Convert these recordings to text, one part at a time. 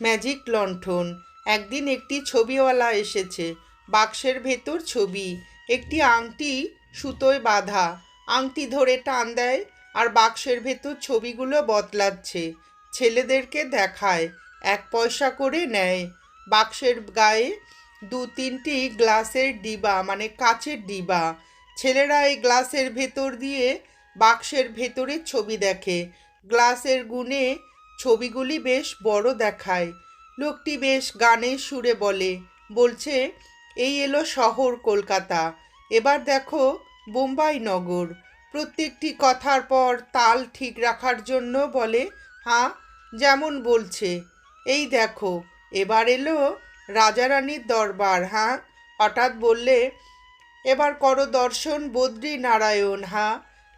Magic লণ্ঠন। একদিন একটি ছবিওয়ালা এসেছে। বাক্সের ভেতর ছবি। একটি আংটি সুতোয় বাঁধা। আংটি ধরে টান দেয় আর বাক্সের ভেতর ছবিগুলো বদলাচ্ছে। ছেলেদেরকে দেখায়। এক পয়সা করে নেয়। বাক্সের গায়ে দু তিনটি গ্লাসের ডিবা মানে কাচের ডিবা। ছেলেরা এই গ্লাসের ভেতর দিয়ে বাক্সের ভেতরের ছবি দেখে। গ্লাসের গুণে ছবিগুলি বেশ বড় দেখায়। লোকটি বেশ গানের সুরে বলে, বলছে, এই এলো শহর কলকাতা, এবার দেখো বোম্বাই নগর। প্রত্যেকটি কথার পর তাল ঠিক রাখার জন্য বলে হ্যাঁ যেমন বলছে, এই দেখো, এবার এলো রাজারানীর দরবার হ্যাঁ হঠাৎ বললে, এবার করো দর্শন বদ্রী নারায়ণ হ্যাঁ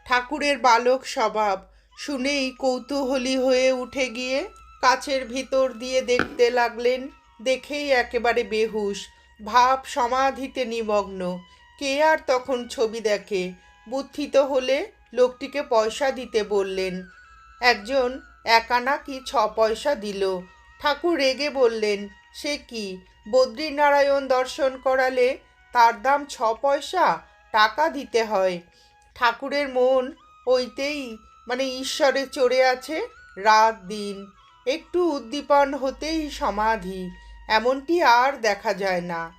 ঠাকুরের বালক স্বভাব শুনেই কৌতূহলী হয়ে উঠে গিয়ে কাছের ভিতর দিয়ে দেখতে লাগলেন, দেখেই একেবারে বেহুশ। ভাব সমাধিতে নিমগ্ন। কে আর তখন ছবি দেখে? বুদ্ধিত হলে লোকটিকে পয়সা দিতে বললেন। একজন একানা কি ছ পয়সা দিল? ঠাকুর রেগে বললেন, সে কি? বদ্রীনারায়ণ দর্শন করালে তার দাম ছ পয়সা? টাকা দিতে হয়। ঠাকুরের মন ওইতেই মানে ঈশ্বরে চড়ে আছে, রাত, দিন। একটু উদ্দীপন হতেই সমাধি, এমনটি আর দেখা যায় না।